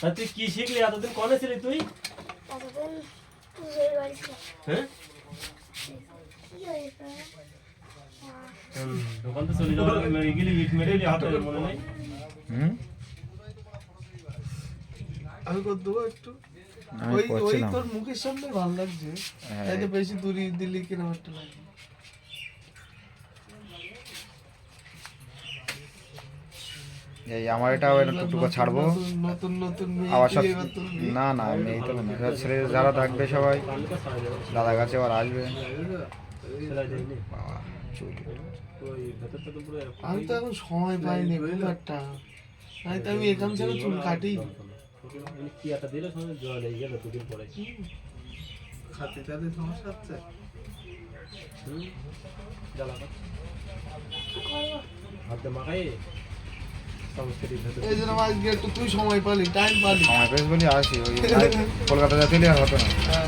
তা তুই কি শিখলি? এতদিন কনে ছিলি তুই? হ্যাঁ কি হয়েছে হুম, দোকান তো চলে যাওয়ার মেরে গেলি ইট মেরে এলি হাতে মনে নাই? হুম? আমি কর দেবো একটু। ওই ওই তোর মুখের সামনে ভালো লাগছে। হ্যাঁ। তাই তো বেশি দূরি দিল্লি কিরম একটা লাগে এই আমার এটাও এটা টুকটুকু ছাড়বো। নতুন- নতুন নতুন আবার সব। না না আমি তো না ছেলে যারা থাকবে সবাই দাদা কাছে আবার আসবে। আমি তো এখন সময় পাইনি একটা তাই তো আমি এখান ছাড়া চুল কাটি। মানে দিলে জল লেগে গেল দুদিন পরে খাতে তাদের সমস্যা হচ্ছে। জ্বালা হাতে মাখাই? এই জন্য আজকে একটু তুই সময় পালি টাইম পালি। সময় পেয়েছি বলি আসি ওই কলকাতা যাতে আর হতো না। হ্যাঁ,